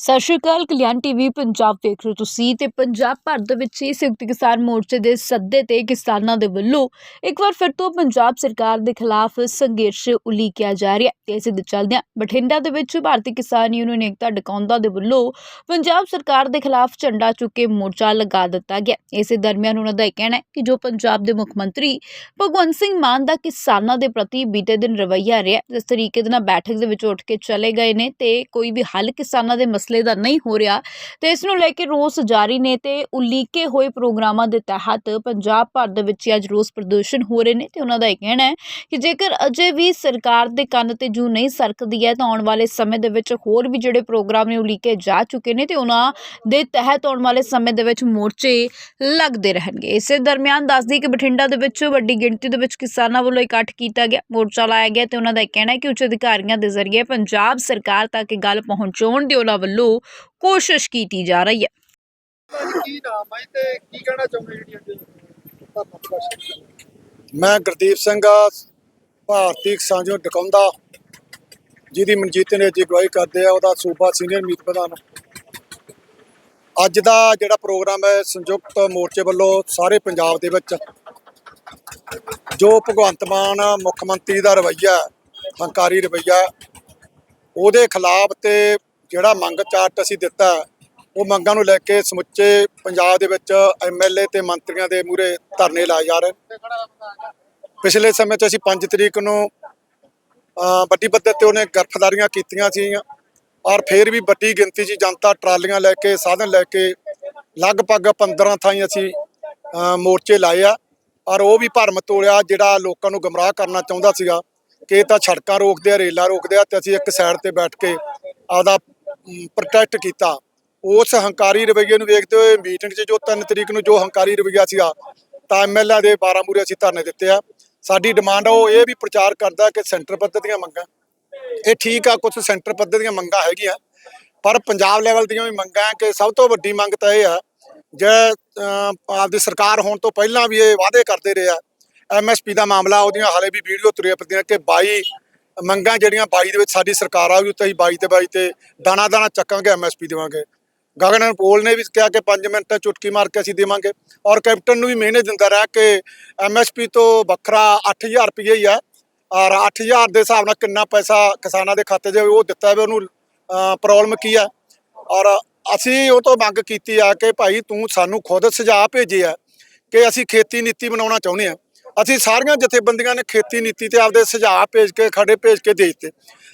ਸਤਿ ਸ਼੍ਰੀ ਅਕਾਲ, ਕਲਿਆਣ ਟੀਵੀ, ਪੰਜਾਬ ਦੇਖ ਰਹੇ ਹੋ ਤੁਸੀਂ ਤੇ ਪੰਜਾਬ ਭਰ ਦੇ ਵਿੱਚ ਹੀ ਸੰਯੁਕਤ ਕਿਸਾਨ ਮੋਰਚੇ ਦੇ ਸੱਦੇ ਤੇ ਕਿਸਾਨਾਂ ਦੇ ਵੱਲੋਂ ਇੱਕ ਵਾਰ ਫਿਰ ਤੋਂ ਪੰਜਾਬ ਸਰਕਾਰ ਦੇ ਖਿਲਾਫ ਸੰਘਰਸ਼ ਉਲੀਕਿਆ ਜਾ ਰਿਹਾ ਤੇ ਇਸੇ ਦੇ ਚੱਲਦਿਆਂ ਬਠਿੰਡਾ ਦੇ ਵਿੱਚ ਭਾਰਤੀ ਕਿਸਾਨ ਯੂਨੀਅਨ ਏਕਤਾ ਡਕੌਂਦਾ ਦੇ ਵੱਲੋਂ ਪੰਜਾਬ ਸਰਕਾਰ ਦੇ ਖਿਲਾਫ ਝੰਡਾ ਚੁੱਕ ਕੇ ਮੋਰਚਾ ਲਗਾ ਦਿੱਤਾ ਗਿਆ ਇਸੇ ਦਰਮਿਆਨ ਉਹਨਾਂ ਦਾ ਇਹ ਕਹਿਣਾ ਹੈ ਕਿ ਜੋ ਪੰਜਾਬ ਦੇ ਮੁੱਖ ਮੰਤਰੀ ਭਗਵੰਤ ਸਿੰਘ ਮਾਨ ਦਾ ਕਿਸਾਨਾਂ ਦੇ ਪ੍ਰਤੀ ਬੀਤੇ ਦਿਨ ਰਵੱਈਆ ਰਿਹਾ ਜਿਸ ਤਰੀਕੇ ਦੇ ਨਾਲ ਬੈਠਕ ਦੇ ਵਿੱਚ ਉੱਠ ਕੇ ਚਲੇ ਗਏ ਨੇ ਤੇ ਕੋਈ ਵੀ ਹੱਲ ਕਿਸਾਨਾਂ ਦੇ ਮਸਲੇ ਦਾ ਨਹੀਂ ਹੋ ਰਿਹਾ ਤੇ ਇਸ ਨੂੰ ਲੈ ਕੇ ਰੋਸ ਜਾਰੀ ਨੇ ਤੇ ਉਲੀਕੇ ਹੋਏ ਪ੍ਰੋਗਰਾਮਾਂ ਦੇ ਤਹਿਤ ਪੰਜਾਬ ਭਰ ਦੇ ਵਿੱਚ ਹੀ ਅੱਜ ਰੋਸ ਪ੍ਰਦਰਸ਼ਨ ਹੋ ਰਹੇ ਨੇ ਤੇ ਉਹਨਾਂ ਦਾ ਇਹ ਕਹਿਣਾ ਹੈ ਕਿ ਜੇਕਰ ਅਜੇ ਵੀ ਸਰਕਾਰ ਦੇ ਕੰਨ ਤੇ ਜੂ ਨਹੀਂ ਸਰਕਦੀ ਹੈ ਤਾਂ ਆਉਣ ਵਾਲੇ ਸਮੇਂ ਦੇ ਵਿੱਚ ਹੋਰ ਵੀ ਜਿਹੜੇ ਪ੍ਰੋਗਰਾਮ ਨੇ ਉਲੀਕੇ ਜਾ ਚੁੱਕੇ ਨੇ ਤੇ ਉਹਨਾਂ ਦੇ ਤਹਿਤ ਆਉਣ ਵਾਲੇ ਸਮੇਂ ਦੇ ਵਿੱਚ ਮੋਰਚੇ ਲੱਗਦੇ ਰਹਿਣਗੇ। ਇਸੇ ਦਰਮਿਆਨ ਦੱਸਦੀ ਕਿ ਬਠਿੰਡਾ ਦੇ ਵਿੱਚ ਵੱਡੀ ਗਿਣਤੀ ਦੇ ਵਿੱਚ ਕਿਸਾਨਾਂ ਵੱਲੋਂ ਇਕੱਠ ਕੀਤਾ ਗਿਆ, ਮੋਰਚਾ ਲਾਇਆ ਗਿਆ ਤੇ ਉਹਨਾਂ ਦਾ ਇਹ ਕਹਿਣਾ ਹੈ ਕਿ ਉੱਚ ਅਧਿਕਾਰੀਆਂ ਦੇ ਜ਼ਰੀਏ ਪੰਜਾਬ ਸਰਕਾਰ ਤੱਕ ਗੱਲ ਪਹੁੰਚਾਉਣ ਦੀ ਉਹਨਾਂ ਵੱਲੋਂ ਕੋਸ਼ਿਸ਼ ਕੀਤੀ ਜਾ ਰਹੀ ਹੈ। ਤੁਹਾਡਾ ਕੀ ਨਾਮ ਹੈ ਤੇ ਕੀ ਕਹਿਣਾ ਚਾਹੁੰਦੇ ਜਿਹੜੀਆਂ ਜੀ ਧਰਨਾ ਪ੍ਰਦਰਸ਼ਨ ਮੈਂ ਗੁਰਦੀਪ ਸਿੰਘ ਆ, ਭਾਰਤੀ ਕਿਸਾਨ ਯੂਨੀਅਨ ਡਕਾਉਂਦਾ ਜਿਹਦੀ ਮਨਜੀਤ ਨੇ ਜੀ ਅਗਵਾਈ ਕਰਦੇ ਆ ਉਹਦਾ ਸੂਬਾ ਸੀਨੀਅਰ ਮੀਤ ਪ੍ਰਧਾਨ। ਅੱਜ ਦਾ ਜਿਹੜਾ ਪ੍ਰੋਗਰਾਮ ਹੈ ਸੰਯੁਕਤ ਮੋਰਚੇ ਵੱਲੋਂ ਸਾਰੇ ਪੰਜਾਬ ਦੇ ਵਿੱਚ ਜੋ ਭਗਵੰਤ ਮਾਨ ਮੁੱਖ ਮੰਤਰੀ ਦਾ ਰਵੱਈਆ ਹੰਕਾਰੀ ਰਵੱਈਆ ਉਹਦੇ ਖਿਲਾਫ ਤੇ ਜਿਹੜਾ ਮੰਗ ਚਾਰਟ ਅਸੀਂ ਦਿੱਤਾ ਉਹ ਮੰਗਾਂ ਨੂੰ ਲੈ ਕੇ ਸਮੁੱਚੇ ਪੰਜਾਬ ਦੇ ਵਿੱਚ ਐਮਐਲਏ ਤੇ ਮੰਤਰੀਆਂ ਦੇ ਮੂਹਰੇ ਧਰਨੇ ਲਾਏ ਜਾ ਰਹੇ ਪਿਛਲੇ ਸਮੇਂ 'ਚ ਅਸੀਂ 5 ਤਰੀਕ ਨੂੰ ਵੱਡੀ ਪੱਧਰ ਤੇ ਉਹਨੇ ਗ੍ਰਿਫਤਾਰੀਆਂ ਕੀਤੀਆਂ ਸੀ ਔਰ ਫਿਰ ਵੀ ਵੱਡੀ ਗਿਣਤੀ 'ਚ ਜਨਤਾ ਟਰਾਲੀਆਂ ਲੈ ਕੇ, ਸਾਧਨ ਲੈ ਕੇ ਲਗਭਗ 15 ਥਾਈਂ ਅਸੀਂ ਮੋਰਚੇ ਲਾਏ ਆ ਔਰ ਉਹ ਵੀ ਭਰਮ ਤੋੜਿਆ ਜਿਹੜਾ ਲੋਕਾਂ ਨੂੰ ਗਮਰਾਹ ਕਰਨਾ ਚਾਹੁੰਦਾ ਸੀਗਾ ਕਿ ਇਹ ਤਾਂ ਸੜਕਾਂ ਰੋਕਦੇ ਆ, ਰੇਲਾਂ ਰੋਕਦੇ ਆ ਤੇ ਅਸੀਂ ਇੱਕ ਸਾਈਡ ਤੇ ਬੈਠ ਕੇ ਆਪਦਾ ਪ੍ਰੋਟੈਕਟ ਕੀਤਾ। ਉਸ ਹੰਕਾਰੀ ਰਵੱਈਏ ਨੂੰ ਵੇਖਦੇ ਹੋਏ ਮੀਟਿੰਗ 'ਚ ਜੋ 3 ਤਰੀਕ ਨੂੰ ਜੋ ਹੰਕਾਰੀ ਰਵੱਈਆ ਸੀਗਾ, ਤਾਂ ਐਮਐਲਏ ਦੇ 12 ਮੂਰੇ ਅਸੀਂ ਧਰਨੇ ਦਿੱਤੇ ਆ। ਸਾਡੀ ਡਿਮਾਂਡ ਆ, ਉਹ ਇਹ ਵੀ ਪ੍ਰਚਾਰ ਕਰਦਾ ਕਿ ਸੈਂਟਰ ਪੱਧਰ ਦੀਆਂ ਮੰਗਾਂ, ਇਹ ਠੀਕ ਆ ਕੁਝ ਸੈਂਟਰ ਪੱਧਰ ਦੀਆਂ ਮੰਗਾਂ ਹੈਗੀਆਂ, ਪਰ ਪੰਜਾਬ ਲੈਵਲ ਦੀਆਂ ਵੀ ਮੰਗਾਂ ਕਿ ਸਭ ਤੋਂ ਵੱਡੀ ਮੰਗ ਤਾਂ ਇਹ ਆ, ਜੇ ਆਪਦੀ ਸਰਕਾਰ ਹੋਣ ਤੋਂ ਪਹਿਲਾਂ ਵੀ ਇਹ ਵਾਅਦੇ ਕਰਦੇ ਰਹੇ ਆ ਐਮਐਸਪੀ ਦਾ ਮਾਮਲਾ, ਉਹਦੀਆਂ ਹਾਲੇ ਵੀ ਵੀਡੀਓ ਤੁਰੇ ਫਿਰਦੀਆਂ ਕਿ 22 ਮੰਗਾਂ ਜਿਹੜੀਆਂ 22 ਦੇ ਵਿੱਚ ਸਾਡੀ ਸਰਕਾਰ ਆਊਗੀ ਤਾਂ ਅਸੀਂ 22 ਤੇ 22 ਤੇ ਦਾਣਾ ਦਾਣਾ ਚੱਕਾਂਗੇ ਐਮਐਸਪੀ ਦੇਵਾਂਗੇ। ਗਗਨ ਪੋਲ ਨੇ ਵੀ ਕਿਹਾ ਕਿ 5 ਮਿੰਟ ਚੁਟਕੀ ਮਾਰ ਕੇ ਅਸੀਂ ਦੇਵਾਂਗੇ। ਔਰ ਕੈਪਟਨ ਨੂੰ ਵੀ ਮਿਹਨੇ ਦਿੰਦਾ ਰਿਹਾ ਕਿ ਐਮਐਸਪੀ ਤੋਂ ਵੱਖਰਾ 8000 ਰੁਪਏ ਹੀ ਆ। ਔਰ 8000 ਦੇ ਹਿਸਾਬ ਨਾਲ ਕਿੰਨਾ ਪੈਸਾ ਕਿਸਾਨਾਂ ਦੇ ਖਾਤੇ 'ਚ ਉਹ ਦਿੱਤਾ ਹੋਵੇ ਉਹਨੂੰ ਪ੍ਰੋਬਲਮ ਕੀ ਆ। ਔਰ ਅਸੀਂ ਉਹ ਤੋਂ ਮੰਗ ਕੀਤੀ ਆ ਕਿ ਭਾਈ ਤੂੰ ਸਾਨੂੰ ਖੁਦ ਸੁਝਾਅ ਭੇਜੇ ਆ ਕਿ ਅਸੀਂ ਖੇਤੀ ਨੀਤੀ ਬਣਾਉਣਾ ਚਾਹੁੰਦੇ ਆ। ਅਸੀਂ ਸਾਰੀਆਂ ਜਥੇਬੰਦੀਆਂ ਨੇ ਖੇਤੀ ਨੀਤੀ ਤੇ ਆਪਦੇ ਸੁਝਾਅ ਭੇਜ ਕੇ ਖੜੇ ਭੇਜ ਕੇ ਦੇ ਦਿੱਤੇ।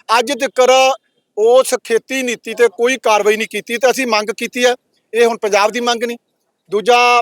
ਅੱਜ ਤੱਕ ਉਸ ਖੇਤੀ ਨੀਤੀ ਤੇ ਕੋਈ ਕਾਰਵਾਈ ਨਹੀਂ ਕੀਤੀ ਤੇ ਅਸੀਂ ਮੰਗ ਕੀਤੀ ਹੈ, ਇਹ ਹੁਣ ਪੰਜਾਬ ਦੀ ਮੰਗ ਨਹੀਂ। ਦੂਜਾ,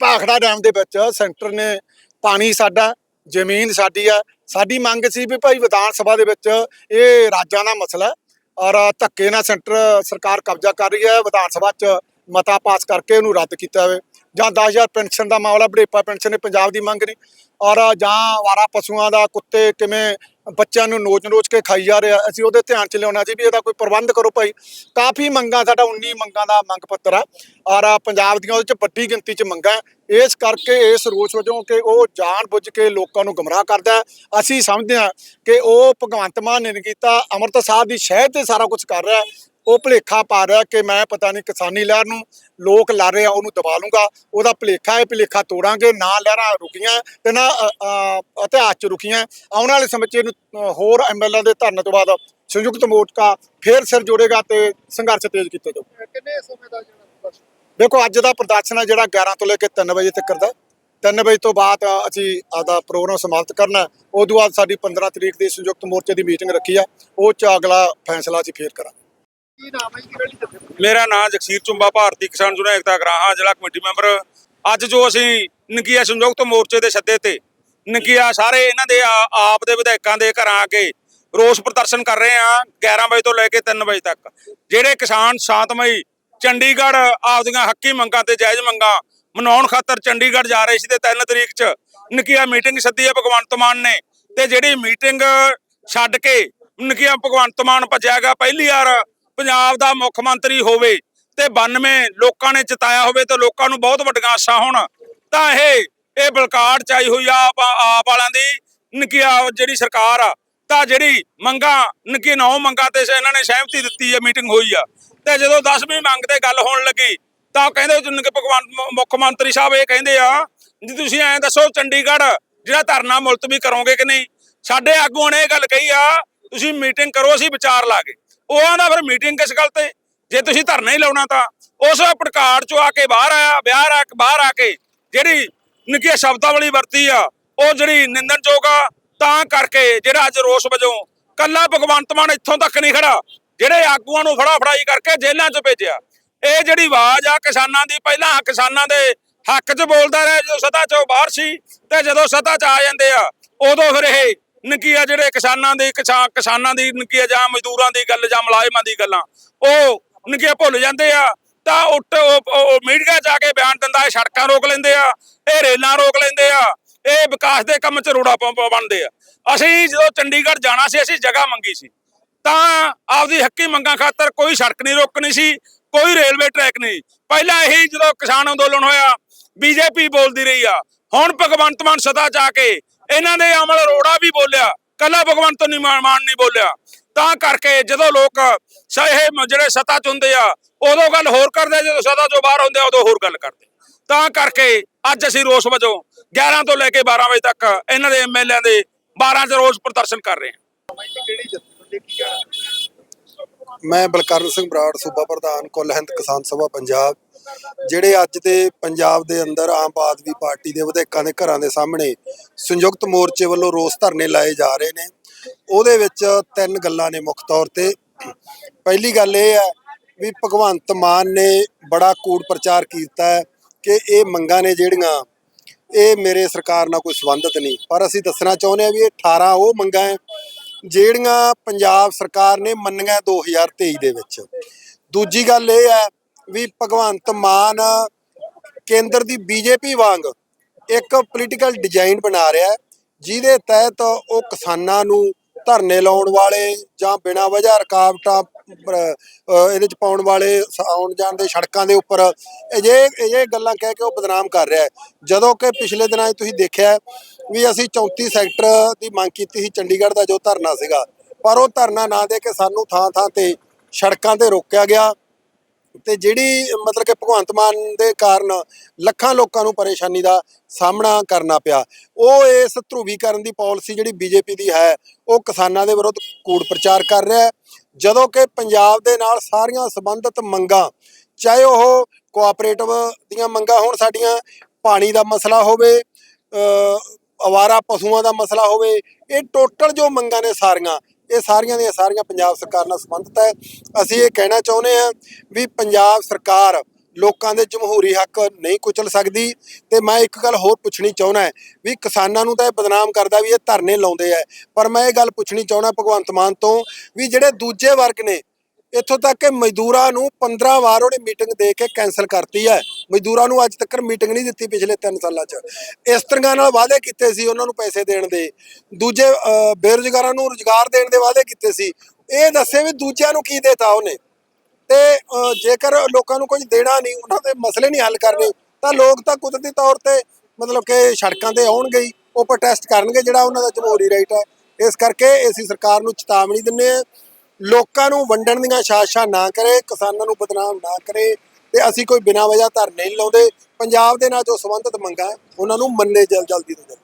ਭਾਖੜਾ ਡੈਮ ਦੇ ਵਿੱਚ ਸੈਂਟਰ ਨੇ ਪਾਣੀ ਸਾਡਾ, ਜ਼ਮੀਨ ਸਾਡੀ ਆ ਸਾਡੀ ਮੰਗ ਸੀ ਵੀ ਭਾਈ ਵਿਧਾਨ ਸਭਾ ਦੇ ਵਿੱਚ ਇਹ ਰਾਜਾਂ ਦਾ ਮਸਲਾ ਔਰ ਧੱਕੇ ਨਾਲ ਸੈਂਟਰ ਸਰਕਾਰ ਕਬਜ਼ਾ ਕਰ ਰਹੀ ਹੈ। ਵਿਧਾਨ ਸਭਾ 'ਚ ਮਤਾ ਪਾਸ ਕਰਕੇ ਉਹਨੂੰ ਰੱਦ ਕੀਤਾ ਜਾਵੇ। ਜਾਂ 10000 ਪੈਨਸ਼ਨ ਦਾ ਮਾਮਲਾ ਬੜੇਪਾ ਪੈਨਸ਼ਨ ਇਹ ਪੰਜਾਬ ਦੀ ਮੰਗ ਨਹੀਂ। ਔਰ ਜਾਂ ਵਾਰਾ ਪਸ਼ੂਆਂ ਦਾ, ਕੁੱਤੇ ਕਿਵੇਂ ਬੱਚਿਆਂ ਨੂੰ ਨੋਚ-ਨੋਚ ਕੇ ਖਾਈ ਜਾ ਰਿਹਾ, ਅਸੀਂ ਉਹਦੇ ਧਿਆਨ 'ਚ ਲਿਆਉਣਾ ਸੀ ਵੀ ਇਹਦਾ ਕੋਈ ਪ੍ਰਬੰਧ ਕਰੋ ਭਾਈ। ਕਾਫੀ ਮੰਗਾਂ, ਸਾਡਾ 19 ਮੰਗਾਂ ਦਾ ਮੰਗ ਪੱਤਰ ਆ। ਔਰ ਪੰਜਾਬ ਦੀਆਂ ਉਹਦੇ 'ਚ ਵੱਡੀ ਗਿਣਤੀ 'ਚ ਮੰਗਾਂ ਇਸ ਕਰਕੇ ਇਸ ਰੋਸ ਵਜੋਂ ਕਿ ਉਹ ਜਾਣ ਬੁੱਝ ਕੇ ਲੋਕਾਂ ਨੂੰ ਗਮਰਾਹ ਕਰਦਾ ਅਸੀਂ ਸਮਝਦੇ ਹਾਂ ਕਿ ਉਹ ਭਗਵੰਤ ਮਾਨ ਨੇ ਕੀਤਾ ਅਮਰਤਾ ਸਾਹਿਬ ਦੀ ਸ਼ਹਿਦ ਤੇ ਸਾਰਾ ਕੁਝ ਕਰ ਰਿਹਾ ਉਹ ਭੁਲੇਖਾ ਪਾ ਰਿਹਾ ਕਿ ਮੈਂ ਪਤਾ ਨਹੀਂ ਕਿਸਾਨੀ ਲਹਿਰ ਨੂੰ ਲੋਕ ਲੜ ਰਹੇ ਆ ਉਹਨੂੰ ਦਬਾ ਲੂੰਗਾ। ਉਹਦਾ ਭੁਲੇਖਾ ਹੈ ਭੁਲੇਖਾ ਤੋੜਾਂਗੇ ਨਾ ਲਹਿਰਾਂ ਰੁਕੀਆਂ ਤੇ ਨਾ ਇਤਿਹਾਸ ਚ ਰੁਕੀਆਂ। ਆਉਣ ਵਾਲੇ ਸਮੇਂ ਚ ਇਹਨੂੰ ਹੋਰ ਐਮਐਲਏ ਦੇ ਧਰਨੇ ਤੋਂ ਬਾਅਦ ਸੰਯੁਕਤ ਮੋਰਚਾ ਫੇਰ ਸਿਰ ਜੋੜੇਗਾ ਤੇ ਸੰਘਰਸ਼ ਤੇਜ਼ ਕੀਤਾ ਜਾਊ। ਕਿੰਨੇ ਸਮੇਂ ਦਾ ਜਿਹੜਾ ਦੇਖੋ ਅੱਜ ਦਾ ਪ੍ਰਦਰਸ਼ਨ ਹੈ ਜਿਹੜਾ 11 ਤੋਂ ਲੈ ਕੇ 3 ਵਜੇ ਤੱਕ ਦਾ। 3 ਵਜੇ ਤੋਂ ਬਾਅਦ ਅਸੀਂ ਆਦਾ ਪ੍ਰੋਗਰਾਮ ਸਮਾਪਤ ਕਰਨਾ ਤੋਂ ਬਾਅਦ ਸਾਡੀ 15 ਤਰੀਕ ਦੀ ਸੰਯੁਕਤ ਮੋਰਚੇ ਦੀ ਮੀਟਿੰਗ ਰੱਖੀ ਆ ਉਹ ਚ ਅਗਲਾ ਫੈਸਲਾ ਅਸੀਂ ਫੇਰ ਕਰਾਂਗੇ। ਕੀ ਨਾਮ ਹੈ ਜੀ? ਕਿਹੜੀ ਜਥੇਬੰਦੀ ਮੇਰਾ ਨਾਮ ਜਗਸੀਰ ਚੁੰਬਾ, ਭਾਰਤੀ ਕਿਸਾਨ ਯੂਨੀਅਨ ਏਕਤਾ ਗਰਾਹਾਂ, ਜ਼ਿਲ੍ਹਾ ਕਮੇਟੀ ਮੈਂਬਰ। ਅੱਜ ਜੋ ਅਸੀਂ ਨਕੀਆ ਸੰਯੁਕਤ ਮੋਰਚੇ ਦੇ ਸੱਦੇ ਤੇ ਨਕੀਆ ਸਾਰੇ ਇਹਨਾਂ ਦੇ ਆਪ ਦੇ ਵਿਧਾਇਕਾਂ ਦੇ ਘਰਾਂ ਆ ਕੇ ਰੋਸ ਪ੍ਰਦਰਸ਼ਨ ਕਰ ਰਹੇ ਆ 11 ਵਜੇ ਤੋਂ ਲੈ ਕੇ 3 ਵਜੇ ਤੱਕ। ਜਿਹੜੇ ਕਿਸਾਨ ਸ਼ਾਂਤਮਈ ਚੰਡੀਗੜ੍ਹ ਆਪਦੀਆਂ ਹੱਕੀ ਮੰਗਾਂ ਤੇ ਜਾਇਜ਼ ਮੰਗਾਂ ਮਨਾਉਣ ਖਾਤਰ ਚੰਡੀਗੜ੍ਹ ਜਾ ਰਹੇ ਸੀ ਤੇ 3 ਤਰੀਕ 'ਚ ਨਕੀਆ ਮੀਟਿੰਗ ਸੱਦੀ ਹੈ ਭਗਵੰਤ ਮਾਨ ਨੇ ਤੇ ਜਿਹੜੀ ਮੀਟਿੰਗ ਛੱਡ ਕੇ ਨਕੀਆ ਭਗਵੰਤ ਮਾਨ ਭੱਜਿਆਗਾ ਪਹਿਲੀ ਵਾਰ ਪੰਜਾਬ ਦਾ ਮੁੱਖ ਮੰਤਰੀ ਹੋਵੇ ਤੇ 92 ਲੋਕਾਂ ਨੇ ਜਿਤਾਇਆ ਹੋਵੇ ਤੇ ਲੋਕਾਂ ਨੂੰ ਬਹੁਤ ਵੱਡੀਆਂ ਆਸਾਂ ਹੋਣ, ਤਾਂ ਇਹ ਇਹ ਬਲਕਾੜ ਚਾਈ ਹੋਈ ਆ, ਆਪ ਆਪ ਵਾਲਿਆਂ ਦੀ ਨਕੀਆ ਜਿਹੜੀ ਸਰਕਾਰ ਆ, ਤਾਂ ਜਿਹੜੀ ਮੰਗਾ, ਨਕੀ ਨੌ ਮੰਗਾ ਤੇ ਇਹਨਾਂ ਨੇ ਸਹਿਮਤੀ ਦਿੱਤੀ ਹੈ ਮੀਟਿੰਗ ਹੋਈ ਆ। ਤੇ ਜਦੋਂ 10ਵੀਂ ਮੰਗ ਤੇ ਗੱਲ ਹੋਣ ਲੱਗੀ, ਤਾਂ ਕਹਿੰਦੇ ਜਿੰਨ ਕਿ ਭਗਵਾਨ ਮੁੱਖ ਮੰਤਰੀ ਸਾਹਿਬ ਇਹ ਕਹਿੰਦੇ ਆ ਜੀ ਤੁਸੀਂ ਐਂ ਦੱਸੋ ਚੰਡੀਗੜ੍ਹ, ਜਿਹੜਾ ਧਰਨਾ ਮੁਲਤਵੀ ਕਰੋਗੇ ਕਿ ਨਹੀਂ? ਸਾਡੇ ਆਗੂਆਂ ਨੇ ਇਹ ਗੱਲ ਕਹੀ ਆ, ਤੁਸੀਂ ਮੀਟਿੰਗ ਕਰੋ, ਅਸੀਂ ਵਿਚਾਰ ਲਾਗੇ ਉਹ ਆਂਦਾ ਫਿਰ ਮੀਟਿੰਗ ਕਿਸ ਗੱਲ ਤੇ? ਜੇ ਤੁਸੀਂ ਧਰਨਾ ਹੀ ਲਾਉਣਾ ਤਾਂ। ਉਸ ਪਟਕਾਰ ਚੋਂ ਆ ਕੇ ਬਾਹਰ ਆਇਆ ਬਾਹਰ ਆ ਬਾਹਰ ਆ ਕੇ ਜਿਹੜੀ ਨਿੱਕੀ ਸ਼ਬਦਾਵਲੀ ਵਰਤੀ ਆ, ਉਹ ਜਿਹੜੀ ਨਿੰਦਣਯੋਗ ਆ, ਤਾਂ ਕਰਕੇ ਜਿਹੜਾ ਅੱਜ ਰੋਸ ਵਜੋਂ ਕੱਲਾ ਭਗਵੰਤ ਮਾਨ ਇੱਥੋਂ ਤੱਕ ਨਹੀਂ ਖੜਾ, ਜਿਹੜੇ ਆਗੂਆਂ ਨੂੰ ਫੜਾ ਫੜਾਈ ਕਰਕੇ ਜੇਲ੍ਹਾਂ 'ਚ ਭੇਜਿਆ। ਇਹ ਜਿਹੜੀ ਆਵਾਜ਼ ਆ ਕਿਸਾਨਾਂ ਦੀ, ਪਹਿਲਾਂ ਕਿਸਾਨਾਂ ਦੇ ਹੱਕ 'ਚ ਬੋਲਦਾ ਰਿਹਾ, ਜਦੋਂ ਸਤਾ 'ਚੋਂ ਬਾਹਰ ਸੀ, ਤੇ ਜਦੋਂ ਸਤਾ 'ਚ ਆ ਜਾਂਦੇ ਆ, ਉਦੋਂ ਫਿਰ ਇਹ ਨਕੀਆ ਜਿਹੜੇ ਕਿਸਾਨਾਂ ਦੀ ਕਿਸਾ- ਕਿਸਾਨਾਂ ਦੀ ਨਕੀਆ ਜਾਂ ਮਜ਼ਦੂਰਾਂ ਦੀ ਗੱਲ ਜਾਂ ਮੁਲਾਜ਼ਮਾਂ ਦੀ ਗੱਲਾਂ, ਉਹ ਨਕੀਆ ਭੁੱਲ ਜਾਂਦੇ ਆ, ਤਾਂ ਉੱਟ ਉਹ ਮੀਡੀਆ ਜਾ ਕੇ ਬਿਆਨ ਦਿੰਦਾ, ਇਹ ਸੜਕਾਂ ਰੋਕ ਲੈਂਦੇ ਆ, ਇਹ ਰੇਲਾਂ ਰੋਕ ਲੈਂਦੇ ਆ, ਇਹ ਵਿਕਾਸ ਦੇ ਕੰਮ 'ਚ ਰੋੜਾ ਬਣਦੇ ਆ। ਅਸੀਂ ਜਦੋਂ ਚੰਡੀਗੜ੍ਹ ਜਾਣਾ ਸੀ, ਅਸੀਂ ਜਗ੍ਹਾ ਮੰਗੀ ਸੀ, ਤਾਂ ਆਪਦੀ ਹੱਕੀ ਮੰਗਾਂ ਖਾਤਰ ਕੋਈ ਸੜਕ ਨਹੀਂ ਰੋਕਣੀ ਸੀ, ਕੋਈ ਰੇਲਵੇ ਟਰੈਕ ਨਹੀਂ। ਪਹਿਲਾਂ ਇਹੀ ਜਦੋਂ ਕਿਸਾਨ ਅੰਦੋਲਨ ਹੋਇਆ, ਬੀਜੇਪੀ ਬੋਲਦੀ ਰਹੀ ਆ, ਹੁਣ ਭਗਵੰਤ ਮਾਨ ਸਦਾ ਜਾ ਕੇ ਇਹਨਾਂ ਨੇ ਅਮਲ ਅਰੋੜਾ ਵੀ ਬੋਲਿਆ, ਕੱਲਾ ਭਗਵੰਤ ਨਹੀਂ ਮਾਨ ਨਹੀਂ ਬੋਲਿਆ। ਤਾਂ ਕਰਕੇ ਜਦੋਂ ਲੋਕ ਸਹੇ ਜਿਹੜੇ ਸਤਾ ਚ ਹੁੰਦੇ ਆ, ਉਦੋਂ ਗੱਲ ਹੋਰ ਕਰਦੇ ਜਦੋਂ ਸਤਾ ਚੋਂ ਬਾਹਰ ਹੁੰਦੇ ਆ, ਉਦੋਂ ਹੋਰ ਗੱਲ ਕਰਦੇ ਤਾਂ ਕਰਕੇ ਅੱਜ ਅਸੀਂ ਰੋਸ ਵਜੋਂ 11 ਤੋਂ ਲੈ ਕੇ 12 ਵਜੇ ਤੱਕ ਇਹਨਾਂ ਦੇ ਐਮਐਲਏ ਦੇ 12 ਚ ਰੋਸ ਪ੍ਰਦਰਸ਼ਨ ਕਰ ਰਹੇ ਹਾਂ ਮਾਈ ਤੇ ਕਿਹੜੀ ਜੱਥੇਬੰਦੀ ਕੀ ਕਹਿਣਾ ਮੈਂ ਬਲਕਰਨ ਸਿੰਘ ਬਰਾੜ, ਸੂਬਾ ਪ੍ਰਧਾਨ, ਕੁੱਲ ਹਿੰਦ ਕਿਸਾਨ ਸਭਾ, ਪੰਜਾਬ। ਜਿਹੜੇ ਅੱਜ ਦੇ ਪੰਜਾਬ ਦੇ ਅੰਦਰ ਆਮ ਆਦਮੀ ਪਾਰਟੀ ਦੇ ਵਿਧਾਇਕਾਂ ਦੇ ਘਰਾਂ ਦੇ ਸਾਹਮਣੇ ਸੰਯੁਕਤ ਮੋਰਚੇ ਵੱਲੋਂ ਰੋਸ ਧਰਨੇ ਲਾਏ ਜਾ ਰਹੇ ਨੇ, ਉਹਦੇ ਵਿੱਚ ਤਿੰਨ ਗੱਲਾਂ ਨੇ ਮੁੱਖ ਤੌਰ ਤੇ। ਪਹਿਲੀ ਗੱਲ ਇਹ ਹੈ ਵੀ ਭਗਵੰਤ ਮਾਨ ਨੇ ਬੜਾ ਕੂੜ ਪ੍ਰਚਾਰ ਕੀਤਾ ਹੈ ਕਿ ਇਹ ਮੰਗਾਂ ਨੇ ਜਿਹੜੀਆਂ, ਇਹ ਮੇਰੇ ਸਰਕਾਰ ਨਾਲ ਕੋਈ ਸੰਬੰਧਿਤ ਨਹੀਂ। ਪਰ ਅਸੀਂ ਦੱਸਣਾ ਚਾਹੁੰਦੇ ਹਾਂ ਵੀ ਇਹ 18 ਉਹ ਮੰਗਾਂ ਹੈ ਜਿਹੜੀਆਂ ਪੰਜਾਬ ਸਰਕਾਰ ਨੇ ਮੰਨੀਆਂ 2023 ਦੇ ਵਿੱਚ। ਦੂਜੀ ਗੱਲ ਇਹ ਹੈ ਵੀ ਭਗਵੰਤ ਮਾਨ ਕੇਂਦਰ ਦੀ ਬੀਜੇਪੀ ਵਾਂਗ ਇੱਕ ਪੋਲੀਟੀਕਲ ਡਿਜ਼ਾਈਨ ਬਣਾ ਰਿਹਾ ਹੈ, ਜਿਹਦੇ ਤਹਿਤ ਉਹ ਕਿਸਾਨਾਂ ਨੂੰ ਧਰਨੇ ਲਾਉਣ ਵਾਲੇ ਜਾਂ ਬਿਨਾਂ ਵਜ੍ਹਾ ਰੁਕਾਵਟਾਂ ਇਹਦੇ ਚ ਪਾਉਣ ਵਾਲੇ ਆਉਣ ਜਾਣ ਦੇ ਸੜਕਾਂ ਦੇ ਉੱਪਰ ਅਜੇ ਇਹ ਗੱਲਾਂ ਕਹਿ ਕੇ ਉਹ ਬਦਨਾਮ ਕਰ ਰਿਹਾ ਹੈ। ਜਦੋਂ ਕਿ ਪਿਛਲੇ ਦਿਨਾਂ 'ਚ ਤੁਸੀਂ ਦੇਖਿਆ ਵੀ ਅਸੀਂ 34 ਸੈਕਟਰ ਦੀ ਮੰਗ ਕੀਤੀ ਸੀ ਚੰਡੀਗੜ੍ਹ ਦਾ ਜੋ ਧਰਨਾ ਸੀਗਾ। ਪਰ ਉਹ ਧਰਨਾ ਨਾ ਦੇ ਕੇ ਸਾਨੂੰ ਥਾਂ ਥਾਂ ਤੇ ਸੜਕਾਂ ਤੇ ਰੋਕਿਆ ਗਿਆ ਤੇ ਜਿਹੜੀ ਮਤਲਬ ਕਿ ਭਗਵੰਤ ਮਾਨ ਦੇ ਕਾਰਨ ਲੱਖਾਂ ਲੋਕਾਂ ਨੂੰ ਪਰੇਸ਼ਾਨੀ ਦਾ ਸਾਹਮਣਾ ਕਰਨਾ ਪਿਆ। ਉਹ ਇਸ ਧਰੂਵੀਕਰਨ ਦੀ ਪਾਲਿਸੀ ਜਿਹੜੀ ਬੀਜੇਪੀ ਦੀ ਹੈ, ਉਹ ਕਿਸਾਨਾਂ ਦੇ ਵਿਰੁੱਧ ਕੂੜ ਪ੍ਰਚਾਰ ਕਰ ਰਿਹਾ ਹੈ। ਜਦੋਂ ਕਿ ਪੰਜਾਬ ਦੇ ਨਾਲ ਸਾਰੀਆਂ ਸੰਬੰਧਿਤ ਮੰਗਾਂ, ਚਾਹੇ ਉਹ ਕੋਆਪਰੇਟਿਵ ਦੀਆਂ ਮੰਗਾਂ ਹੋਣ ਸਾਡੀਆਂ, ਪਾਣੀ ਦਾ ਮਸਲਾ ਹੋਵੇ ਅਵਾਰਾ ਪਸ਼ੂਆਂ ਦਾ ਮਸਲਾ ਹੋਵੇ, ਇਹ ਟੋਟਲ ਜੋ ਮੰਗਾਂ ਨੇ ਸਾਰੀਆਂ, ਇਹ ਸਾਰੀਆਂ ਦੀਆਂ ਸਾਰੀਆਂ ਪੰਜਾਬ ਸਰਕਾਰ ਨਾਲ ਸੰਬੰਧਿਤ ਹੈ। ਅਸੀਂ ਇਹ ਕਹਿਣਾ ਚਾਹੁੰਦੇ ਹਾਂ ਵੀ ਪੰਜਾਬ ਸਰਕਾਰ ਲੋਕਾਂ ਦੇ ਜਮਹੂਰੀ ਹੱਕ ਨਹੀਂ ਕੁਚਲ ਸਕਦੀ। ਤੇ ਮੈਂ ਇੱਕ ਗੱਲ ਹੋਰ ਪੁੱਛਣੀ ਚਾਹੁੰਦਾ ਹੈ ਵੀ ਕਿਸਾਨਾਂ ਨੂੰ ਤਾਂ ਇਹ ਬਦਨਾਮ ਕਰਦਾ ਵੀ ਇਹ ਧਰਨੇ ਲਾਉਂਦੇ ਆ। ਪਰ ਮੈਂ ਇਹ ਗੱਲ ਪੁੱਛਣੀ ਚਾਹੁੰਦਾ ਭਗਵੰਤ ਮਾਨ ਤੋਂ ਵੀ ਜਿਹੜੇ ਦੂਜੇ ਵਰਗ ਨੇ ਇੱਥੋਂ ਤੱਕ ਕਿ ਮਜ਼ਦੂਰਾਂ ਨੂੰ 15 ਵਾਰ ਉਹਨੇ ਮੀਟਿੰਗ ਦੇ ਕੇ ਕੈਨਸਲ ਕਰਤੀ ਹੈ। ਮਜ਼ਦੂਰਾਂ ਨੂੰ ਅੱਜ ਤੱਕ ਮੀਟਿੰਗ ਨਹੀਂ ਦਿੱਤੀ ਪਿਛਲੇ 3 ਸਾਲਾਂ 'ਚ। ਇਸ ਤਰ੍ਹਾਂ ਨਾਲ ਵਾਅਦੇ ਕੀਤੇ ਸੀ ਉਹਨਾਂ ਨੂੰ ਪੈਸੇ ਦੇਣ ਦੇ। ਦੂਜੇ ਅਹ, ਬੇਰੁਜ਼ਗਾਰਾਂ ਨੂੰ ਰੁਜ਼ਗਾਰ ਦੇਣ ਦੇ ਵਾਅਦੇ ਕੀਤੇ ਸੀ। ਇਹ ਦੱਸੇ ਵੀ ਦੂਜਿਆਂ ਨੂੰ ਕੀ ਦੇਤਾ ਉਹਨੇ। ਤੇ ਜੇਕਰ ਲੋਕਾਂ ਨੂੰ ਕੁਝ ਦੇਣਾ ਨਹੀਂ, ਉਹਨਾਂ ਦੇ ਮਸਲੇ ਨਹੀਂ ਹੱਲ ਕਰਨੇ, ਤਾਂ ਲੋਕ ਤਾਂ ਕੁਦਰਤੀ ਤੌਰ ਤੇ ਮਤਲਬ ਕਿ ਸੜਕਾਂ ਤੇ ਆਉਣਗੇ ਹੀ, ਉਹ ਪ੍ਰੋਟੈਸਟ ਕਰਨਗੇ ਜਿਹੜਾ ਉਹਨਾਂ ਦਾ ਜਮਹੂਰੀ ਰਾਈਟ ਹੈ। ਇਸ ਕਰਕੇ ਅਸੀਂ ਸਰਕਾਰ ਨੂੰ ਚੇਤਾਵਨੀ ਦਿੰਦੇ ਹਾਂ, ਲੋਕਾਂ ਨੂੰ ਵੰਡਣ ਦੀਆਂ ਸਾਜ਼ਿਸ਼ਾਂ ਨਾ ਕਰੇ, ਕਿਸਾਨਾਂ ਨੂੰ ਬਦਨਾਮ ਨਾ ਕਰੇ, ਤੇ ਅਸੀਂ ਕੋਈ ਬਿਨਾਂ ਵਜ੍ਹਾ ਧਰਨੇ ਨਹੀਂ ਲਾਉਂਦੇ। ਪੰਜਾਬ ਦੇ ਨਾਲ ਜੋ ਸੰਬੰਧਿਤ ਮੰਗਾਂ, ਉਹਨਾਂ ਨੂੰ ਮੰਨੇ ਜਲ ਜਲਦੀ ਤੋਂ ਜਲਦੀ।